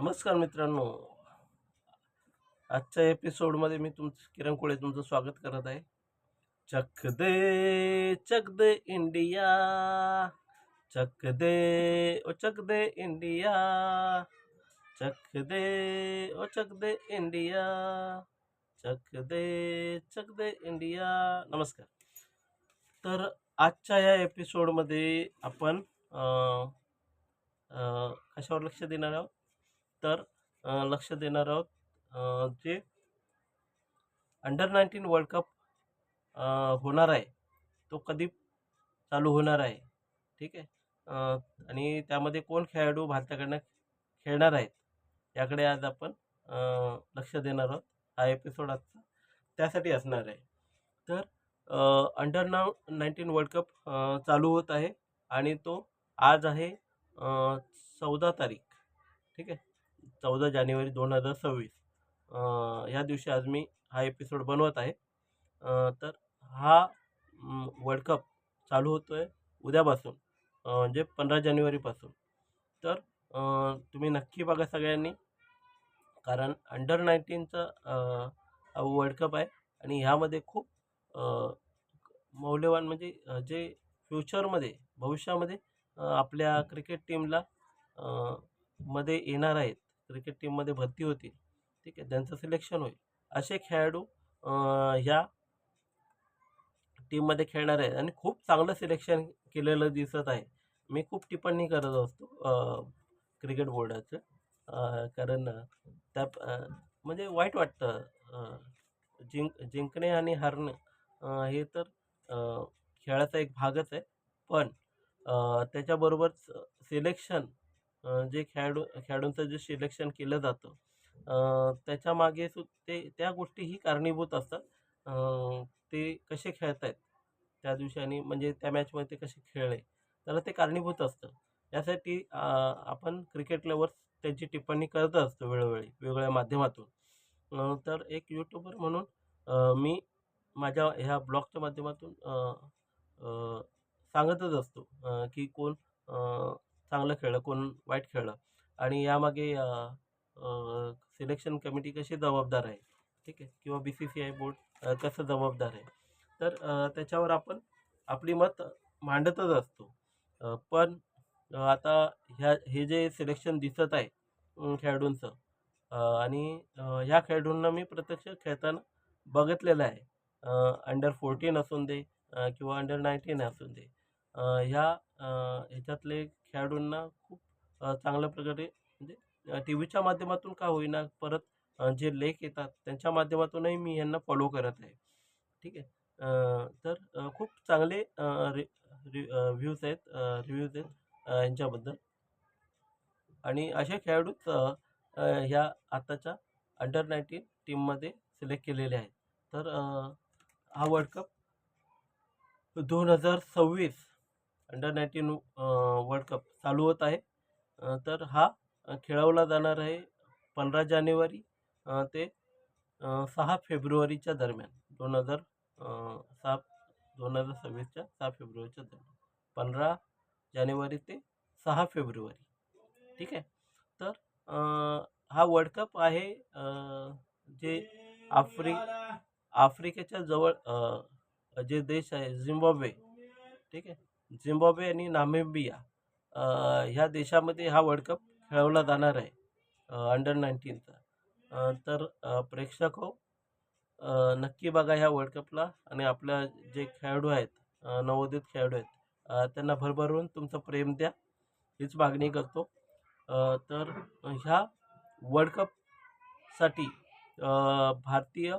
नमस्कार मित्रांनो. आजच्या एपिसोडमध्ये मी तुम किरण कोळे तुमचं स्वागत करत आहे. चक दे चक दे इंडिया. चक दे ओ चक दे इंडिया. चक दे ओ चक दे इंडिया. चक दे चक दे इंडिया. नमस्कार. तर आजच्या या एपिसोडमध्ये आपण कशावर लक्ष देणार आहोत? तर लक्ष देणार आहोत. जे अंडर नाईन्टीन वर्ल्ड कप होणार आहे तो कधी चालू होणार आहे ठीक आहे? आणि त्यामध्ये कोण खेळाडू भारताकडनं खेळणार आहेत याकडे आज आपण लक्ष देणार आहोत. हा एपिसोड आजचा त्यासाठी असणार आहे. तर अंडर नाव नाईन्टीन वर्ल्ड कप चालू होत आहे आणि तो आज आहे चौदा तारीख ठीक आहे? चौदा जानेवारी दोन हजार सव्वीस. ह्या दिवशी आज मी हा एपिसोड बनवत आहे. तर हा वर्ल्ड कप चालू होतो आहे उद्यापासून म्हणजे पंधरा जानेवारीपासून. तर तुम्ही नक्की बघा सगळ्यांनी कारण अंडर नाईन्टीनचा वर्ल्ड कप आहे आणि ह्यामध्ये खूप मौल्यवान म्हणजे जे फ्युचरमध्ये भविष्यामध्ये आपल्या क्रिकेट टीमला मध्ये येणार आहेत. क्रिकेट टीममध्ये भरती होतील. ठीक आहे? त्यांचं सिलेक्शन होईल. असे खेळाडू ह्या टीममध्ये खेळणार आहेत. आणि खूप चांगलं सिलेक्शन केलेलं दिसत आहे. मी खूप टिप्पणी करत असतो क्रिकेट बोर्डाचं कारण त्या म्हणजे वाईट वाटतं. जिंक जिंकणे आणि हारणे हे तर खेळाचा एक भागच आहे. पण त्याच्याबरोबर सिलेक्शन जे खेळाडू खेळाडूंचं जे सिलेक्शन केलं जातं त्याच्यामागे सु ते त्या गोष्टीही कारणीभूत असतात. ते कसे खेळत आहेत त्या दिवशी म्हणजे त्या मॅचमध्ये ते कसे खेळले त्याला ते कारणीभूत असतं. यासाठी आपण क्रिकेट लवर्स त्यांची टिप्पणी करत असतो वेळोवेळी वेगवेगळ्या माध्यमातून. तर एक यूट्यूबर म्हणून मी माझ्या ह्या ब्लॉगच्या माध्यमातून सांगतच असतो की कोण चांगलं खेळलं कोण वाईट खेळलं. आणि यामागे सिलेक्शन कमिटी कशी जबाबदार आहे? ठीक आहे. किंवा B C C I board कसं जबाबदार आहे? तर त्याच्यावर आपण आपली मत मांडतच असतो. पण आता ह्या हे जे सिलेक्शन दिसत आहे खेळाडूंचं आणि ह्या खेळाडूंना मी प्रत्यक्ष खेळताना बघितलेलं आहे. अंडर फोर्टीन असून दे किंवा अंडर नाईन्टीन असून दे. ह्या ह्याच्यातले खेळाडूंना खूप चांगल्या प्रकारे म्हणजे टी व्हीच्या माध्यमातून का होईना परत जे लेख येतात त्यांच्या माध्यमातूनही मी यांना फॉलो करत आहे. ठीक आहे? तर खूप चांगले रि रि व्ह्यूज आहेत रिव्ह्यूज आहेत यांच्याबद्दल आणि असे खेळाडूच ह्या आताच्या अंडर नाईन्टीन टीममध्ये सिलेक्ट केलेले आहेत. तर हा वर्ल्ड कप दोन हजार सव्वीस अंडर नाईन्टीन वर्ल्ड कप चालू होत आहे. तर हा खेळवला जाणार आहे पंधरा जानेवारी ते सहा फेब्रुवारीच्या दरम्यान. दोन हजार सहा दोन हजार सव्वीसच्या सहा फेब्रुवारीच्या दरम्यान. पंधरा जानेवारी ते सहा फेब्रुवारी. ठीक आहे? तर हा वर्ल्ड कप आहे जे आफ्रि आफ्रिकेच्या जवळ जे देश आहे झिम्बाब्वे ठीक आहे? झिम्बाब्वे आणि नामेबिया ह्या देशामध्ये हा वर्ल्ड कप खेळवला जाणार आहे अंडर नाईन्टीनचा तर प्रेक्षक हो नक्की बघा ह्या वर्ल्ड कपला आणि आपल्या जे खेळाडू आहेत नवोदित खेळाडू आहेत त्यांना भरभरून तुमचं प्रेम द्या हीच मागणी करतो. तर ह्या वर्ल्ड कपसाठी भारतीय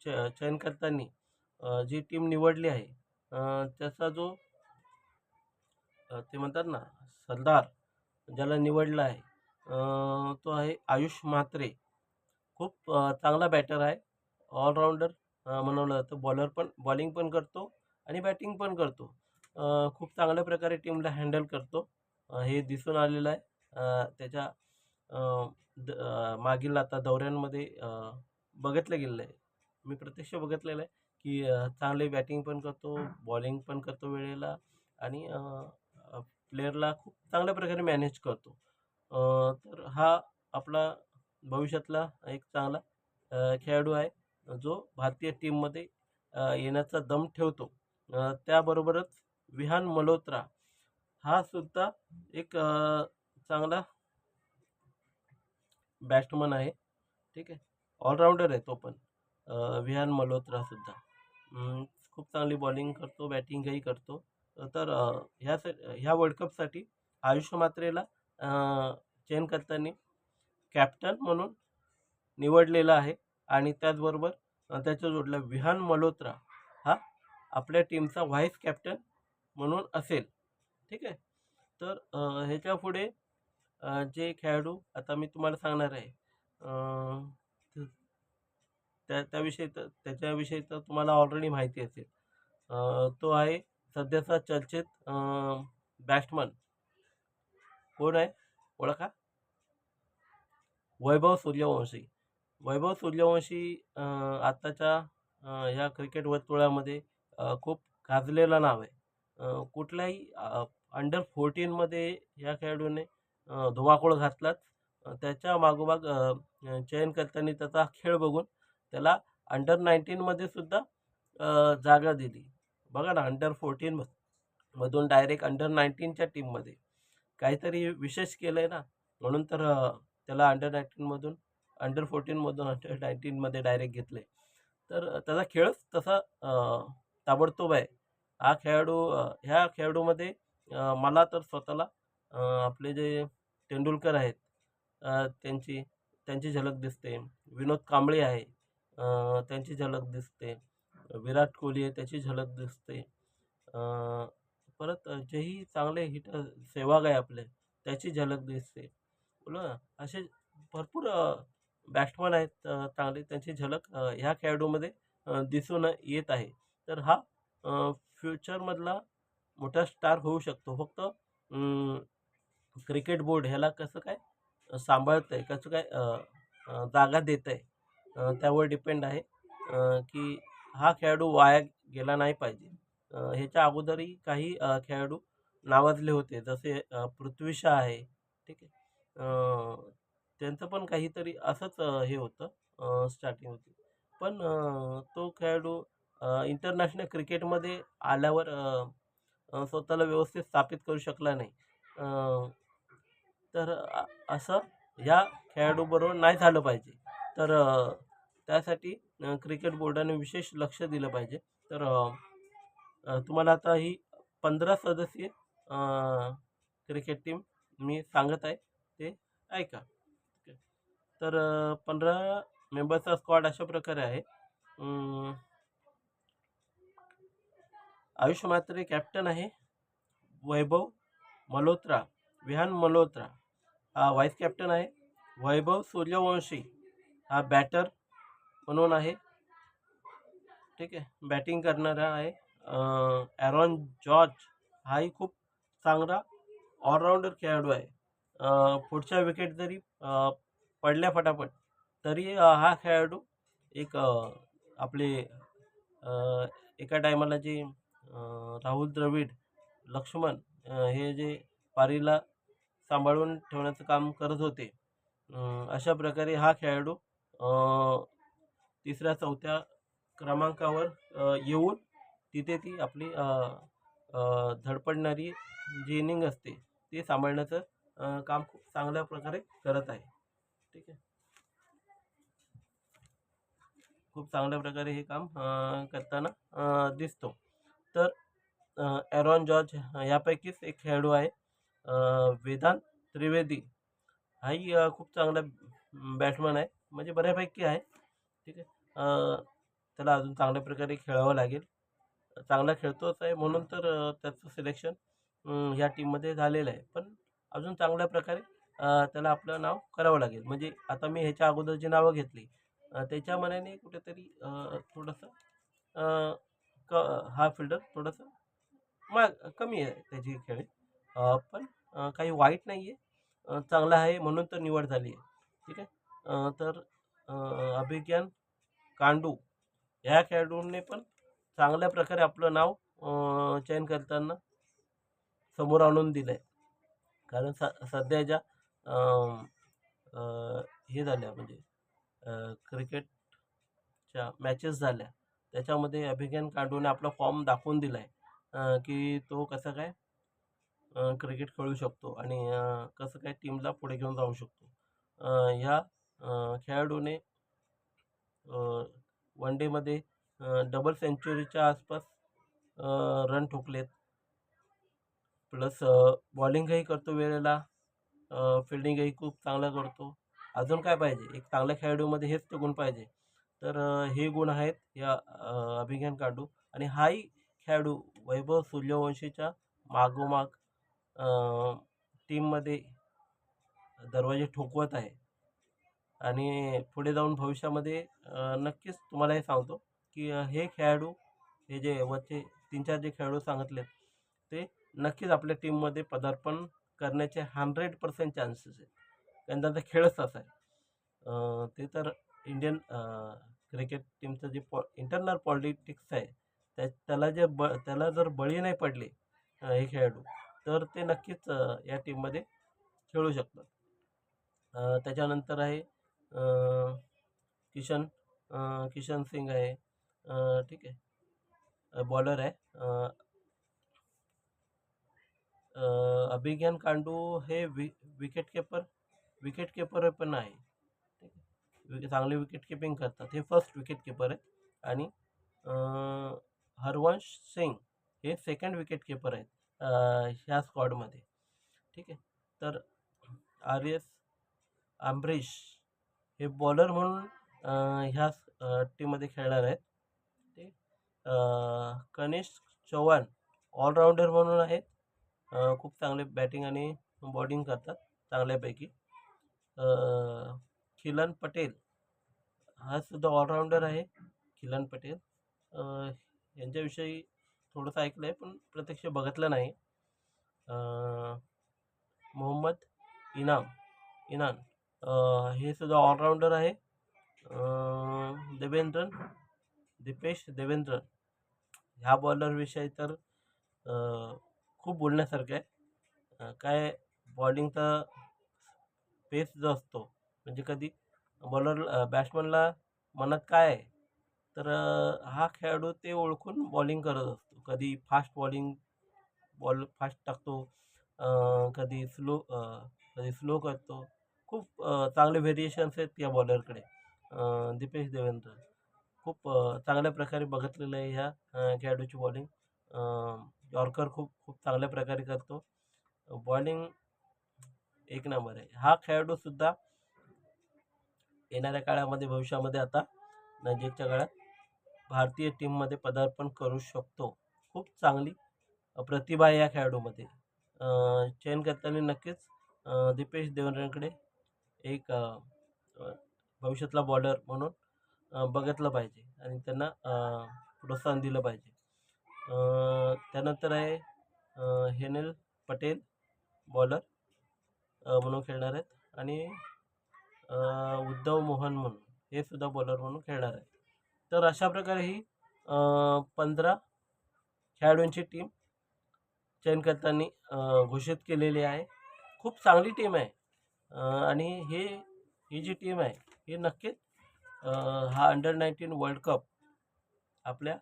च चयनकर्त्यांनी जी टीम निवडली आहे त्याचा जो ते म्हणतात ना सरदार ज्याला निवडला आहे तो आहे आयुष म्हात्रे. खूप चांगला बॅटर आहे. ऑलराऊंडर म्हणवलं जातं बॉलर पण बॉलिंग पण करतो आणि बॅटिंग पण करतो. खूप चांगल्या प्रकारे टीमला हँडल करतो. हे दिसून आलेलं आहे. त्याच्या द मागील आता दौऱ्यांमध्ये बघितलं गेलेलं आहे. मी प्रत्यक्ष बघितलेलं आहे. की चांगले बॅटिंग पण करतो बॉलिंग पण करतो वेळेला आणि प्लेयरला खूप चांगल्या प्रकारे मॅनेज करतो. तर हा आपला भविष्यातला एक चांगला खेळाडू आहे. जो भारतीय टीममध्ये येण्याचा दम ठेवतो. त्याबरोबरच विहान मल्होत्रा हा सुद्धा एक चांगला बॅट्समन आहे. ठीक आहे? ऑलराऊंडर आहे तो पण. विहान मल्होत्रा सुद्धा. खूप चांगली बॉलिंग करतो बॅटिंगही करतो. तर ह्या स ह्या वर्ल्ड कपसाठी आयुष मात्रेला चयन करताना कॅप्टन म्हणून निवडलेला आहे. आणि त्याचबरोबर त्याच्या जोडला विहान मल्होत्रा हा आपल्या टीमचा व्हाईस कॅप्टन म्हणून असेल. ठीक आहे? तर ह्याच्या पुढे जे खेळाडू आता मी तुम्हाला सांगणार आहे. त्या त्याविषयी तर त्याच्याविषयी तर तुम्हाला ऑलरेडी माहिती असेल. तो आहे सध्याचा चर्चेत बॅट्समन कोण आहे? ओळखा. वैभव सूर्यवंशी. वैभव सूर्यवंशी आत्ताच्या ह्या क्रिकेट वर्तुळामध्ये खूप गाजलेलं नाव आहे. कुठल्याही अंडर फोर्टीनमध्ये या खेळाडूने धुमाकूळ घातलाच त्याच्या मागोमाग चयनकर्त्यांनी त्याचा खेळ बघून त्याला अंडर नाईन्टीनमध्ये सुद्धा जागा दिली. बघा ना अंडर फोर्टीन मधून डायरेक्ट अंडर नाईन्टीनच्या टीममध्ये काहीतरी विशेष केलं आहे ना. म्हणून तर त्याला अंडर नाईन्टीनमधून अंडर फोर्टीनमधून अंडर नाईन्टीनमध्ये डायरेक्ट घेतलं आहे तर त्याचा खेळच तसा ताबडतोब आहे. हा खेळाडू ह्या खेळाडूमध्ये मला तर स्वतःला आपले जे तेंडुलकर आहेत त्यांची त्यांची झलक दिसते. विनोद कांबळे आहे. त्यांची झलक दिसते. विराट कोहली आहे त्याची झलक दिसते. परत जेही चांगले हिटर सेहवाग आहे आपले त्याची झलक दिसते. बोला ना असे भरपूर बॅट्समन आहेत चांगले त्यांची झलक ह्या खेळाडूमध्ये दिसून येत आहे. तर हा फ्युचरमधला मोठा स्टार होऊ शकतो. फक्त क्रिकेट बोर्ड ह्याला कसं काय सांभाळत आहे कसं काय जागा देत आहे त्यावर डिपेंड आहे की हा खेळाडू वाया गेला नाही पाहिजे. ह्याच्या अगोदरही काही खेळाडू नावाजले होते जसे पृथ्वीशा पृथ्वी आहे ठीक आहे. त्यांचं पण काहीतरी असंच हे होतं स्टार्टिंग होती. पण तो खेळाडू इंटरनॅशनल क्रिकेटमध्ये आल्यावर स्वतःला व्यवस्थित स्थापित करू शकला नाही. तर असं ह्या खेळाडूबरोबर नाही झालं पाहिजे. तर त्यासाठी क्रिकेट बोर्डाने विशेष लक्ष दिलं पाहिजे. तर तुम्हाला आता ही पंधरा सदस्यीय क्रिकेट टीम मी सांगत आहे ते ऐका. तर पंधरा मेंबरचा स्क्वॉड अशा प्रकारे आहे. आयुष मात्रे कॅप्टन आहे वैभव मल्होत्रा विहान मल्होत्रा हा व्हाईस कॅप्टन आहे. वैभव सूर्यवंशी हा बॅटर म्हणून आहे. ठीक आहे. बॅटिंग करणारा आहे ॲरॉन जॉर्ज हाही खूप चांगला ऑलराऊंडर खेळाडू आहे. पुढच्या विकेट जरी पडल्या फटाफट तरी हा खेळाडू एक आपले एका टायमाला जे राहुल द्रविड लक्ष्मण हे जे पारीला सांभाळून ठेवण्याचं काम करत होते. अशा प्रकारे हा खेळाडू तिसऱ्या चौथ्या क्रमांकावर येऊन तिथे ती आपली धडपडणारी जी इनिंग असते ती सांभाळण्याचं काम खूप चांगल्या प्रकारे करत आहे. ठीक आहे? खूप चांगल्या प्रकारे हे काम करताना दिसतो. तर एरॉन ॲरॉन जॉर्ज यापैकीच एक खेळाडू आहे वेदांत त्रिवेदी. हाही खूप चांगला बॅट्समन आहे म्हणजे बऱ्यापैकी आहे. ठीक आहे? त्याला अजून चांगल्या प्रकारे खेळावं लागेल. चांगला खेळतोच आहे म्हणून तर त्याचं सिलेक्शन ह्या टीममध्ये झालेलं आहे. पण अजून चांगल्या प्रकारे त्याला आपलं नाव करावं लागेल. म्हणजे आता मी ह्याच्या अगोदर जी नावं घेतली. त्याच्या मनाने कुठेतरी थोडंसं क हा फिल्डर थोडंसं मग कमी आहे त्याची खेळ. पण काही वाईट नाही आहे चांगला आहे म्हणून तर निवड झाली आहे. ठीक आहे? तर अभिज्ञान कांडू. ह्या खेळाडूंनी पण चांगल्या प्रकारे आपलं नाव चयन करताना समोर आणून दिलं आहे कारण स सध्या ज्या हे झाल्या म्हणजे क्रिकेटच्या मॅचेस झाल्या. त्याच्यामध्ये अभिज्ञान कांडूने आपला फॉर्म दाखवून दिला आहे की तो कसं काय क्रिकेट खेळू शकतो आणि कसं काय टीमला पुढे घेऊन जाऊ शकतो. ह्या खेळाडूने वन डेमध्ये डबल सेंचुरीच्या आसपास रन ठोकलेत. प्लस बॉलिंगही करतो वेळेला. फिल्डिंगही खूप चांगलं करतो. अजून काय पाहिजे? एक चांगल्या खेळाडूमध्ये हेच ते गुण पाहिजे. तर हे गुण आहेत या अभिज्ञान कांडू. आणि हाही खेळाडू वैभव सूर्यवंशीच्या मागोमाग टीममध्ये दरवाजे ठोकवत आहे. आणि पुढे जाऊन भविष्यामध्ये नक्कीच तुम्हाला हे सांगतो की हे खेळाडू हे जे वरचे तीन चार जे खेळाडू सांगितले ते नक्कीच आपल्या टीममध्ये पदार्पण करण्याचे हंड्रेड पर्सेंट चान्सेस आहेत. कारण त्यांचा खेळच असा आहे. ते तर इंडियन क्रिकेट टीमचं जे पॉ इंटरनल पॉलिटिक्स आहे त्या त्याला जे ब त्याला जर बळी नाही पडले हे खेळाडू तर ते नक्कीच या टीममध्ये खेळू शकतात. त्याच्यानंतर आहे किशन किशन सिंग आहे. ठीक आहे. बॉलर आहे. अभिज्ञान कांडू हे वि विकेटकीपर विकेटकीपर पण आहे. ठीक आहे. चांगले विकेटकीपिंग करतात. हे फर्स्ट विकेटकीपर आहेत. आणि हरवंश सिंग हे सेकंड विकेटकीपर आहेत ह्या स्क्वॉडमध्ये ठीक आहे. तर आर एस आंबरीश हे बॉलर म्हणून ह्या टीममध्ये खेळणार आहेत. ते कनिष्क चव्हाण ऑलराऊंडर म्हणून आहेत. खूप चांगले बॅटिंग आणि बॉलिंग करतात चांगल्यापैकी. खिलन पटेल हा सुद्धा ऑलराऊंडर आहे खिलन पटेल. यांच्याविषयी थोडंसं ऐकलं आहे पण प्रत्यक्ष बघितलं नाही. मोहम्मद इनाम इनान हे सुद्धा ऑलराऊंडर आहे. देवेंद्रन दीपेश देवेंद्रन. ह्या बॉलरविषयी तर खूप बोलण्यासारखं आहे. काय बॉलिंगचा पेस जो असतो म्हणजे कधी बॉलर बॅट्समनला मनात काय आहे तर हा खेळाडू ते ओळखून बॉलिंग करत असतो. कधी फास्ट बॉलिंग बॉल फास्ट टाकतो कधी स्लो कधी स्लो करतो. खूप चांगले व्हेरिएशन्स आहेत या बॉलरकडे दीपेश देवेंद्र. खूप चांगल्या प्रकारे बघितलेलं आहे ह्या खेळाडूची बॉलिंग यॉर्कर खूप खूप चांगल्या प्रकारे करतो. बॉलिंग एक नंबर आहे. हा खेळाडूसुद्धा येणाऱ्या काळामध्ये भविष्यामध्ये आता नजीकच्या काळात भारतीय टीममध्ये पदार्पण करू शकतो. खूप चांगली प्रतिभा आहे या खेळाडूमध्ये. चयन करताना नक्कीच दीपेश देवेंद्रकडे एक भविष्यातला बॉलर म्हणून बघितलं पाहिजे आणि त्यांना प्रोत्साहन दिलं पाहिजे. त्यानंतर आहे हेनेल पटेल बॉलर म्हणून खेळणार आहेत आणि उद्धव मोहन म्हणून हे सुद्धा बॉलर म्हणून खेळणार आहेत. तर अशा प्रकारे ही पंधरा खेळाडूंची टीम चयनकर्त्यांनी घोषित केलेली आहे. खूप चांगली टीम आहे. आणि हे ही जी टीम आहे ही नक्कीच हा अंडर नाईन्टीन वर्ल्ड कप आपल्या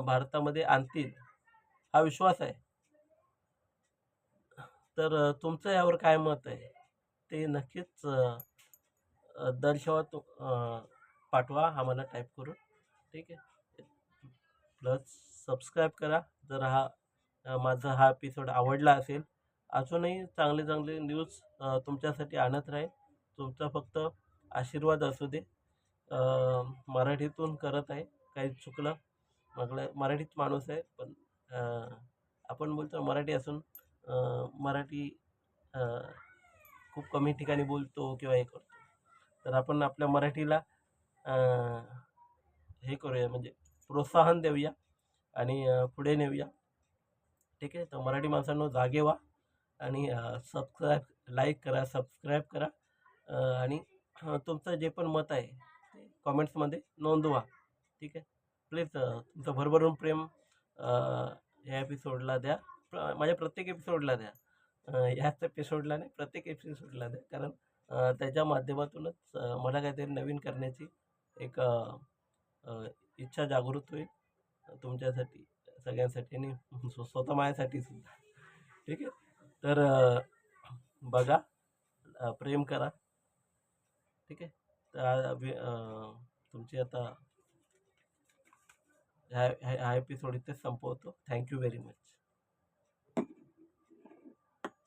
भारतामध्ये आणतील हा विश्वास आहे. तर तुमचं यावर काय मत आहे? ते नक्कीच दर्शवा तु पाठवा आम्हाला टाईप करून ठीक आहे? प्लस सबस्क्राईब करा जर हा माझा हा एपिसोड आवडला असेल अजूनही चांगले चांगले न्यूज तुमच्यासाठी आणत राहील. तुमचा फक्त आशीर्वाद असू दे. मराठीतून करत आहे. काही चुकलं मग मराठीत माणूस आहे पण आपण बोलतो मराठी असून मराठी खूप कमी ठिकाणी बोलतो किंवा हे करतो. तर आपण आपल्या मराठीला हे करूया म्हणजे प्रोत्साहन देऊया आणि पुढे नेऊया. ठीक आहे? तर मराठी माणसांनो जागे व्हा. आणि सबस्क्राईब लाईक करा सबस्क्राईब करा आणि तुमचं जे पण मत आहे ते कॉमेंट्समध्ये नोंदवा. ठीक आहे? प्लीज तुमचं भरभरून प्रेम या एपिसोडला द्या. प्र माझ्या प्रत्येक एपिसोडला द्या. ह्याच एपिसोडला नाही प्रत्येक एपिसोडला द्या. कारण त्याच्या माध्यमातूनच मला काहीतरी नवीन करण्याची एक इच्छा जागृत होईल. तुमच्यासाठी सगळ्यांसाठी आणि स्वतः माझ्यासाठी सुद्धा. ठीक आहे? तर बघा प्रेम करा. ठीक आहे? तर तुमची आता ह्या ह्या एपिसोड इथे संपवतो. Thank you very much